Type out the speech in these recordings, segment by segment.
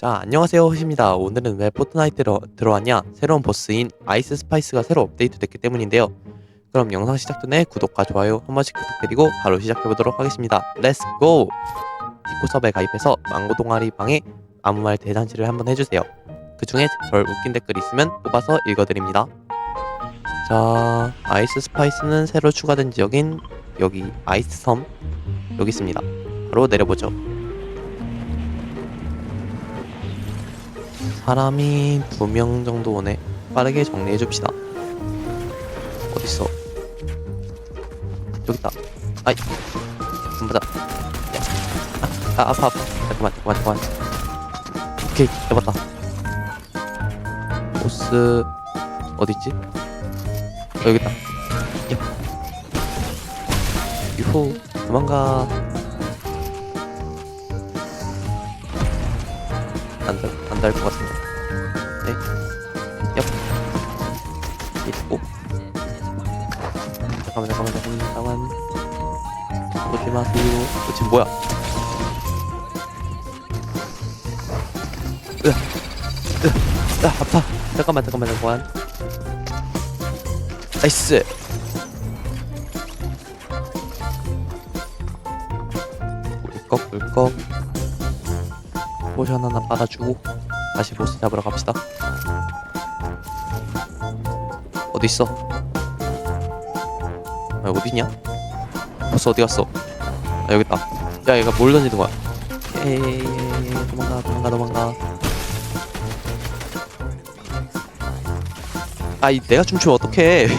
자, 안녕하세요. 호시입니다. 오늘은 왜 포트나이트로 들어왔냐? 새로운 보스인 아이스 스파이스가 새로 업데이트 됐기 때문인데요. 그럼 영상 시작 전에 구독과 좋아요 한 번씩 부탁드리고 바로 시작해 보도록 하겠습니다. 렛츠 고! 디코섭에 가입해서 망고 동아리 방에 아무 말 대잔치를 한번 해주세요. 그 중에 절 웃긴 댓글 있으면 뽑아서 읽어드립니다. 자, 아이스 스파이스는 새로 추가된 지역인 여기 아이스 섬 여기 있습니다. 바로 내려보죠. 사람이 두 명 정도 오네. 빠르게 정리해 줍시다. 어딨어? 여기 있다. 아이, 안. 야, 아, 아, 아파, 아파. 잠깐만, 잠깐만, 잠깐만. 오케이, 잡았다. 보스 어딨지? 어, 여기 있다. 야. 유후, 도망가. 안 달, 안달 것 같은데. 네. 얍. 있고. 잠깐만, 잠깐만, 잠깐만, 잠깐만. 오지 마세요. 어, 지금 뭐야? 으아, 으아, 으아, 아파. 잠깐만, 잠깐만, 잠깐만. 나이스. 꿀꺽, 꿀꺽. 포션 하나 빨아주고 다시 보스 잡으러 갑시다. 어디 있어? 아, 어디냐? 보스 어디 갔어? 아 여기 있다. 야 얘가 뭘 던지는 거야? 에이 도망가 도망가 도망가. 아이 내가 춤추면 어떡해?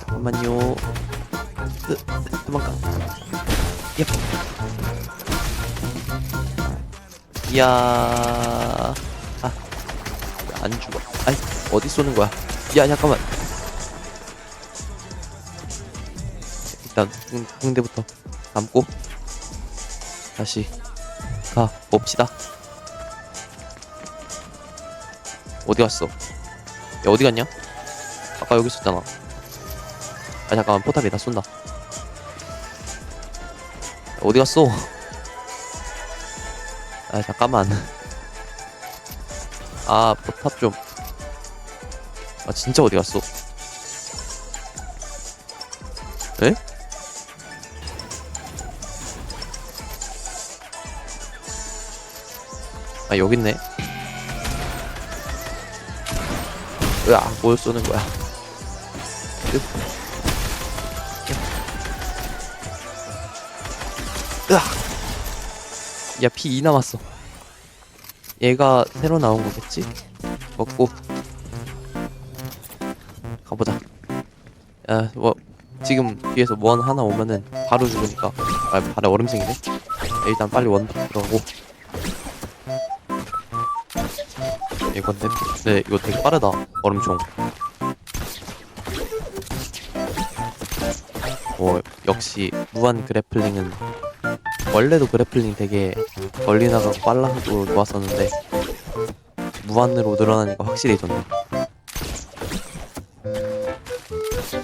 잠깐만요. 야. 아, 안 죽어. 아이 어디 쏘는 거야? 야 잠깐만. 일단 붕, 붕대부터 감고 다시 가 봅시다. 어디 갔어? 야 어디 갔냐? 아까 여기 있었잖아. 아 잠깐만. 포탑이 다 쏜다. 야, 어디 갔어 아 잠깐만. 아 포탑 좀 아 진짜 어디 갔어? 에? 아 여기 있네. 으아 뭘 쏘는 거야? 으. 으아 야, 피 2 남았어. 얘가 새로 나온 거겠지? 먹고 가보자. 야, 뭐 지금 뒤에서 원 하나 오면은 바로 죽으니까 아, 발에 얼음 생기네. 일단 빨리 원부터 들어가고. 이건데, 네, 이거 되게 빠르다. 얼음총. 어, 역시 무한 그래플링은 원래도 그래플링 되게 멀리 나가고 빨라도 좋았었는데 무한으로 늘어나니까 확실히 좋네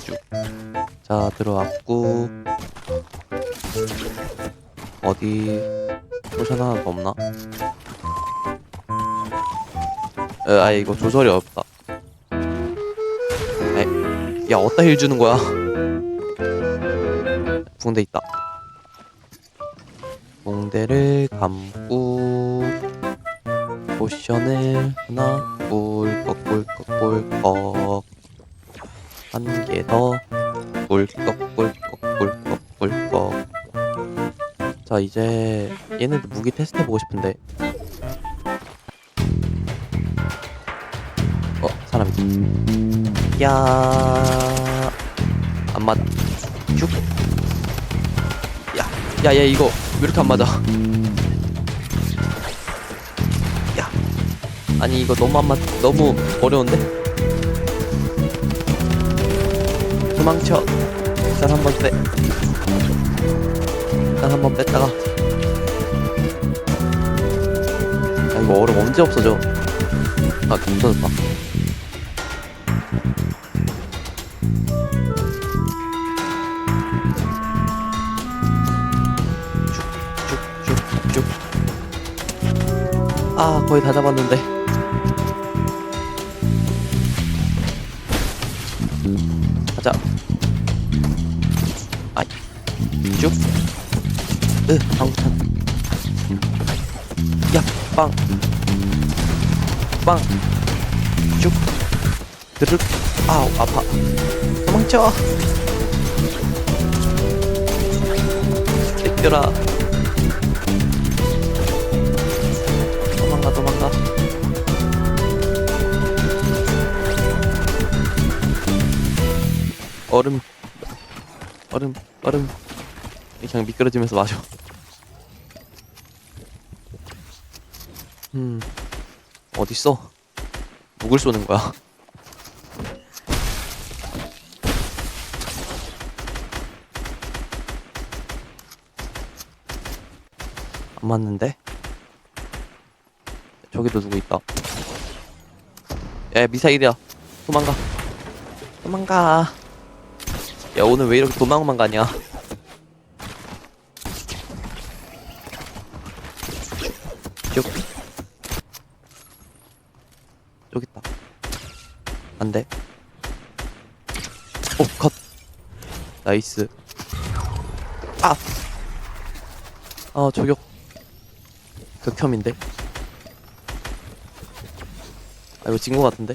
쭉. 자 들어왔고 어디 포션 하나 더 없나? 에, 아 이거 조절이 어렵다 에이, 야 어디다 힐 주는 거야 붕대 있다 붕대를 감고 포션을 하나 꿀꺽 꿀꺽 꿀꺽. 한 개더 꿀꺽 꿀꺽 꿀꺽 꿀꺽. 자 이제 얘네들 무기 테스트 해보고 싶은데. 어 사람 있다 야안 맞아 야, 야, 야, 이거 왜 이렇게 안 맞아? 야, 아니 이거 너무 안 맞, 너무 어려운데? 도망쳐. 일단 한번 빼. 일단 한번 뺐다가. 야, 이거 얼음 언제 없어져? 아, 없어졌다. 아 거의 다 잡았는데. 가자. 아이. 쭉 으 방구탄. 야 빵 빵 쭉. 드륵. 아우 아파. 도망쳐. 제껴라 얼음 얼음 얼음. 그냥 미끄러지면서 마셔. 음 어딨어? 누굴 쏘는 거야. 안 맞는데? 저기도 누구 있다. 야 미사일이야. 도망가. 도망가 야 오늘 왜 이렇게 도망만 가냐? 쭉 저기 있다. 안돼. 오컷. 나이스. 아! 아 저격. 극혐인데? 아 이거 진 거 같은데?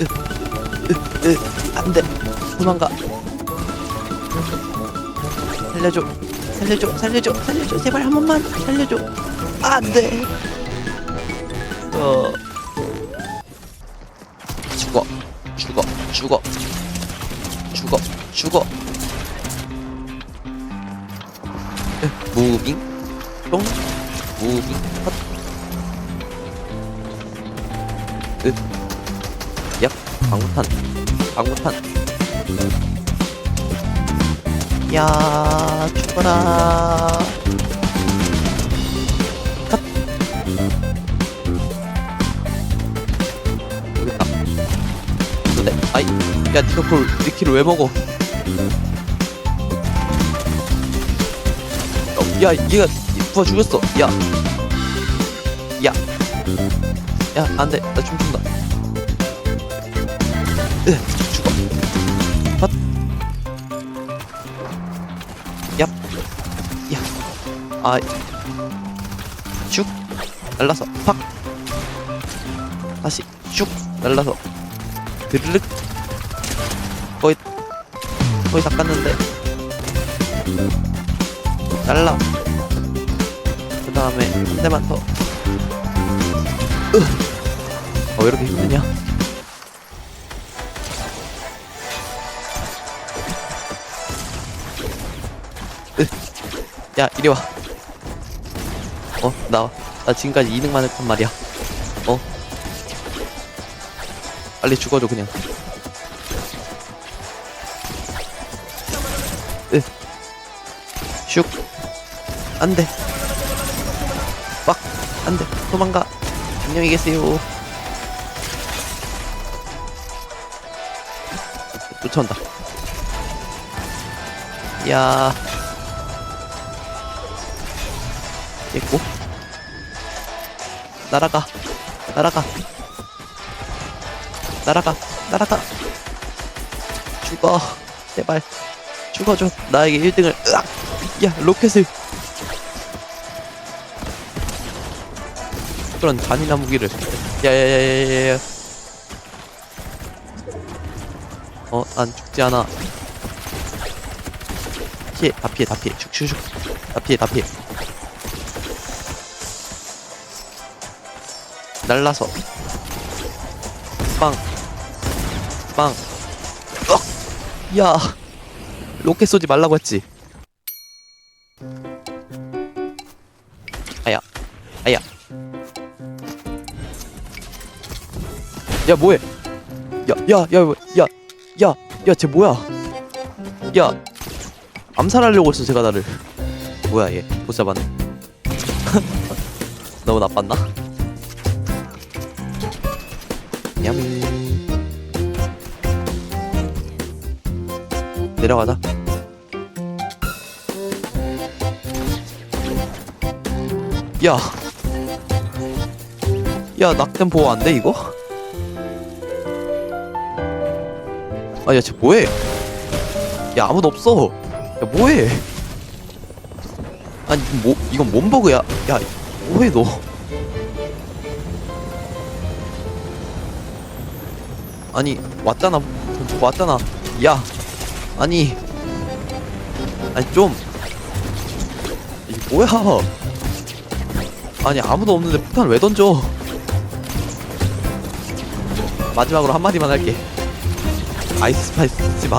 으으으 안돼. 도망가. 살려줘. 살려줘. 살려줘. 살려줘. 제발 한 번만. 살려줘. 아, 안돼. 어. 죽어. 죽어. 죽어. 죽어. 죽어. 으, 무빙? 똥? 무빙? 헛 방구탄. 방구탄. 야 죽어라. 컷. 여기 있다. 근데 아이 야 니가 그걸 내 키를 왜 먹어? 어, 야 얘가 부하 죽였어. 야. 야. 야, 안 돼. 나 춤춘다. 으, 죽어. 헛. 얍. 야. 아. 슉. 날라서. 팍. 다시. 슉. 날라서. 드르륵. 거의, 거의 다 깠는데. 날라. 그 다음에 한 대만 더. 으. 어, 왜 이렇게 힘드냐? 야, 이리 와. 어, 나와. 나 지금까지 2등만 했단 말이야. 어? 빨리 죽어줘, 그냥. 으. 슉. 안 돼. 빡. 안 돼. 도망가. 안녕히 계세요. 쫓아온다. 야. 됐고. 날아가. 날아가. 날아가. 날아가. 죽어. 제발. 죽어줘. 나에게 1등을. 으악! 야, 로켓을. 그런 잔인한 무기를. 야야야야야야. 어, 난 죽지 않아. 피해, 다 피해, 다 피해. 슉슉슉. 다 피해, 다 피해. 날라서. 빵. 빵. 으악! 야. 로켓 쏘지 말라고 했지. 아야. 아야. 야, 뭐해? 야, 야, 야, 야, 야, 야, 쟤 뭐야? 야, 암살하려고 했어, 제가 나를. 뭐야, 얘. 못 잡았네. 너무 나빴나? 내려가자. 야. 야, 낙템 보호 안 돼, 이거? 아, 야, 쟤 뭐해? 야, 아무도 없어. 야, 뭐해? 아니, 이건 뭐, 이건 뭔 버그야? 야, 뭐해, 너? 아니, 왔잖아. 왔잖아. 야, 아니. 아니, 좀. 이게 뭐야? 아니 아무도 없는데 폭탄을 왜 던져? 마지막으로 한마디만 할게. 아이스 스파이스 쓰지 마.